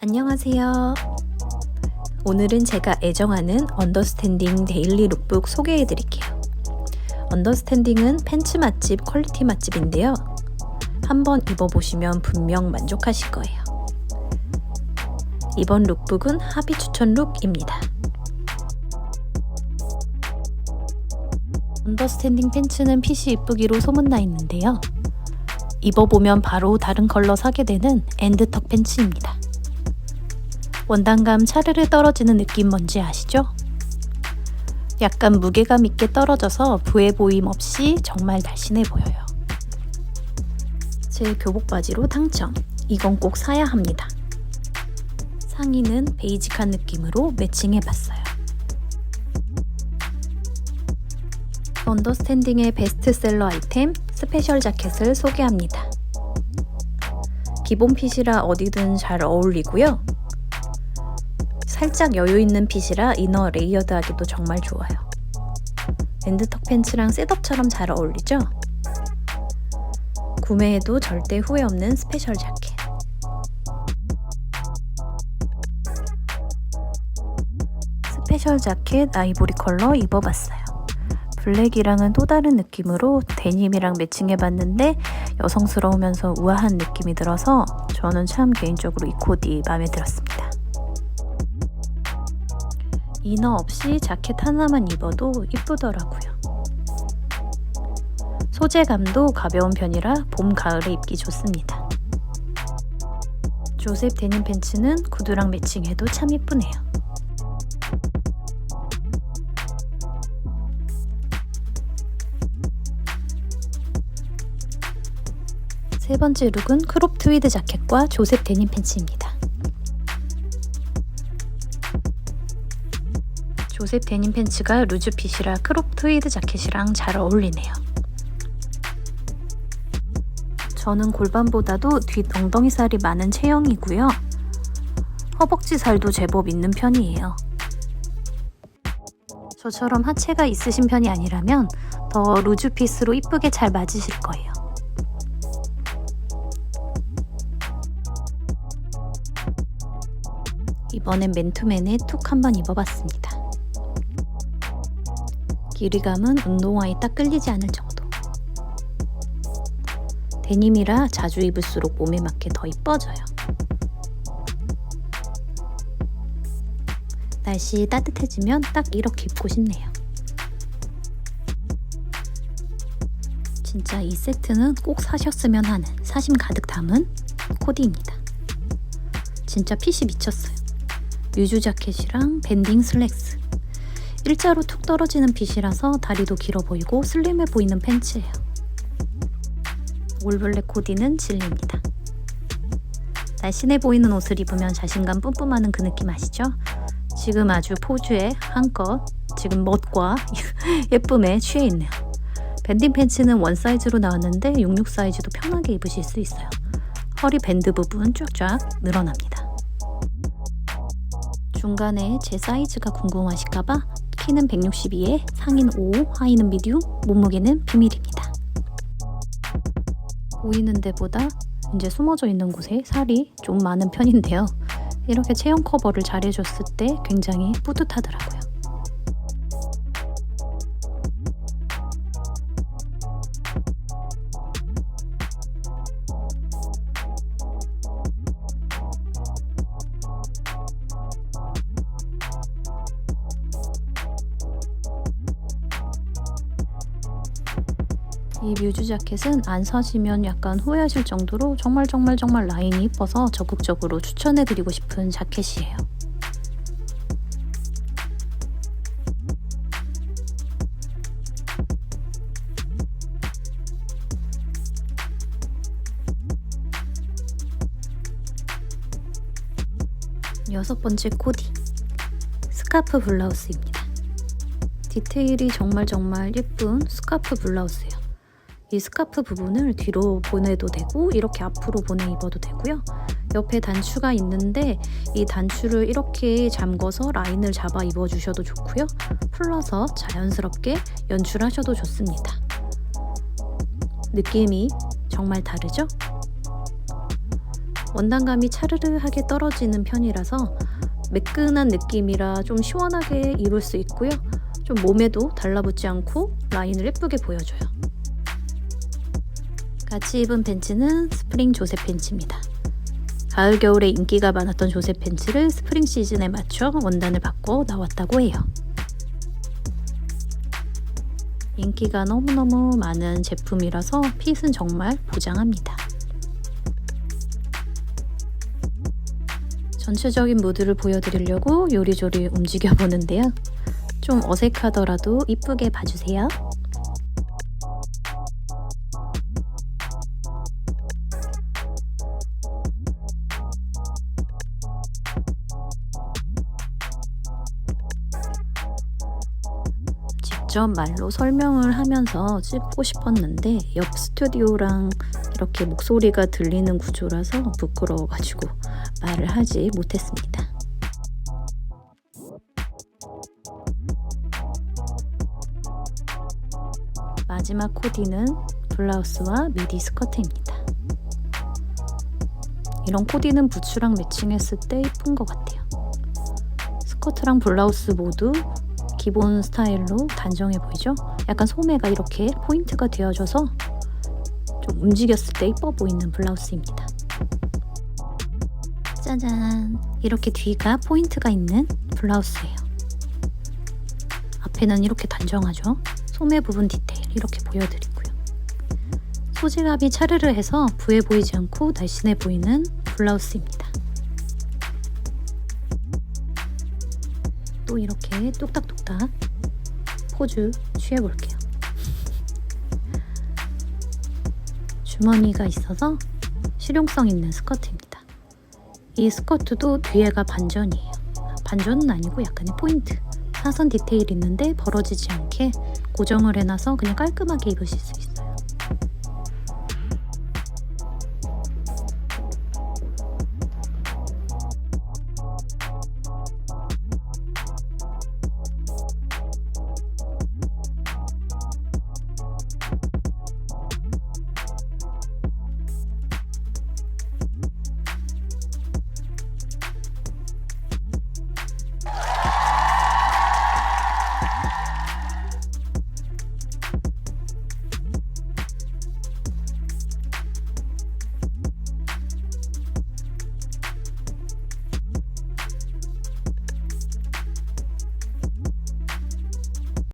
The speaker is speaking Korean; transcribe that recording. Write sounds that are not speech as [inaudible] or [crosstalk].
안녕하세요. 오늘은 제가 애정하는 언더스탠딩 데일리 룩북 소개해 드릴게요. 언더스탠딩은 팬츠 맛집, 퀄리티 맛집인데요. 한번 입어보시면 분명 만족하실 거예요. 이번 룩북은 합의 추천 룩입니다. 언더스탠딩 팬츠는 핏이 이쁘기로 소문나 있는데요. 입어보면 바로 다른 컬러 사게 되는 엔드턱 팬츠입니다. 원단감 차르르 떨어지는 느낌 뭔지 아시죠? 약간 무게감 있게 떨어져서 부해 보임 없이 정말 날씬해 보여요. 제 교복 바지로 당첨. 이건 꼭 사야 합니다. 상의는 베이직한 느낌으로 매칭해 봤어요. 언더스탠딩의 베스트셀러 아이템 스페셜 자켓을 소개합니다. 기본 핏이라 어디든 잘 어울리고요. 살짝 여유 있는 핏이라 이너 레이어드 하기도 정말 좋아요. 밴드턱 팬츠랑 셋업처럼 잘 어울리죠? 구매해도 절대 후회 없는 스페셜 자켓. 스페셜 자켓 아이보리 컬러 입어봤어요. 블랙이랑은 또 다른 느낌으로 데님이랑 매칭해봤는데 여성스러우면서 우아한 느낌이 들어서 저는 참 개인적으로 이 코디 마음에 들었습니다. 이너 없이 자켓 하나만 입어도 이쁘더라고요. 소재감도 가벼운 편이라 봄, 가을에 입기 좋습니다. 조셉 데님 팬츠는 구두랑 매칭해도 참 이쁘네요. 세 번째 룩은 크롭 트위드 자켓과 조셉 데님 팬츠입니다. 조셉 데님 팬츠가 루즈핏이라 크롭 트위드 자켓이랑 잘 어울리네요. 저는 골반보다도 뒷 엉덩이 살이 많은 체형이고요. 허벅지 살도 제법 있는 편이에요. 저처럼 하체가 있으신 편이 아니라면 더 루즈핏으로 이쁘게 잘 맞으실 거예요. 이번엔 맨투맨에 툭 한번 입어봤습니다. 길이감은 운동화에 딱 끌리지 않을 정도. 데님이라 자주 입을수록 몸에 맞게 더 이뻐져요. 날씨 따뜻해지면 딱 이렇게 입고 싶네요. 진짜 이 세트는 꼭 사셨으면 하는 사심 가득 담은 코디입니다. 진짜 핏이 미쳤어요. 뮤즈 자켓이랑 밴딩 슬랙스. 일자로 툭 떨어지는 핏이라서 다리도 길어 보이고 슬림해 보이는 팬츠예요. 올블랙 코디는 진리입니다. 날씬해 보이는 옷을 입으면 자신감 뿜뿜하는 그 느낌 아시죠? 지금 아주 포즈에 한껏 지금 멋과 [laughs] 예쁨에 취해 있네요. 밴딩 팬츠는 원 사이즈로 나왔는데 66 사이즈도 편하게 입으실 수 있어요. 허리 밴드 부분 쫙쫙 늘어납니다. 중간에 제 사이즈가 궁금하실까봐 키는 162에 상의는 5, 하의는 미디움, 몸무게는 비밀입니다. 보이는 데보다 이제 숨어져 있는 곳에 살이 좀 많은 편인데요. 이렇게 체형 커버를 잘 해줬을 때 굉장히 뿌듯하더라고요. 이 뮤즈 자켓은 안 사시면 약간 후회하실 정도로 정말 정말 정말 라인이 이뻐서 적극적으로 추천해드리고 싶은 자켓이에요. 여섯 번째 코디 스카프 블라우스입니다. 디테일이 정말 정말 예쁜 스카프 블라우스예요. 이 스카프 부분을 뒤로 보내도 되고 이렇게 앞으로 보내 입어도 되고요. 옆에 단추가 있는데 이 단추를 이렇게 잠궈서 라인을 잡아 입어주셔도 좋고요. 풀러서 자연스럽게 연출하셔도 좋습니다. 느낌이 정말 다르죠? 원단감이 차르르하게 떨어지는 편이라서 매끈한 느낌이라 좀 시원하게 입을 수 있고요. 좀 몸에도 달라붙지 않고 라인을 예쁘게 보여줘요. 같이 입은 팬츠는 스프링 조셉 팬츠입니다. 가을 겨울에 인기가 많았던 조셉 팬츠를 스프링 시즌에 맞춰 원단을 바꿔 나왔다고 해요. 인기가 너무너무 많은 제품이라서 핏은 정말 보장합니다. 전체적인 무드를 보여드리려고 요리조리 움직여 보는데요. 좀 어색하더라도 이쁘게 봐주세요. 직접 말로 설명을 하면서 찍고 싶었는데 옆 스튜디오랑 이렇게 목소리가 들리는 구조라서 부끄러워가지고 말을 하지 못했습니다. 마지막 코디는 블라우스와 미디 스커트입니다. 이런 코디는 부츠랑 매칭했을 때 이쁜 것 같아요. 스커트랑 블라우스 모두 기본 스타일로 단정해 보이죠? 약간 소매가 이렇게 포인트가 되어줘서 좀 움직였을 때 이뻐 보이는 블라우스입니다. 짜잔! 이렇게 뒤가 포인트가 있는 블라우스예요. 앞에는 이렇게 단정하죠? 소매 부분 디테일 이렇게 보여드리고요. 소지갑이 차르르 해서 부해 보이지 않고 날씬해 보이는 블라우스입니다. 또 이렇게 뚝딱뚝딱 포즈 취해볼게요. 주머니가 있어서 실용성 있는 스커트입니다. 이 스커트도 뒤에가 반전이에요. 반전은 아니고 약간의 포인트. 사선 디테일 있는데 벌어지지 않게 고정을 해놔서 그냥 깔끔하게 입으실 수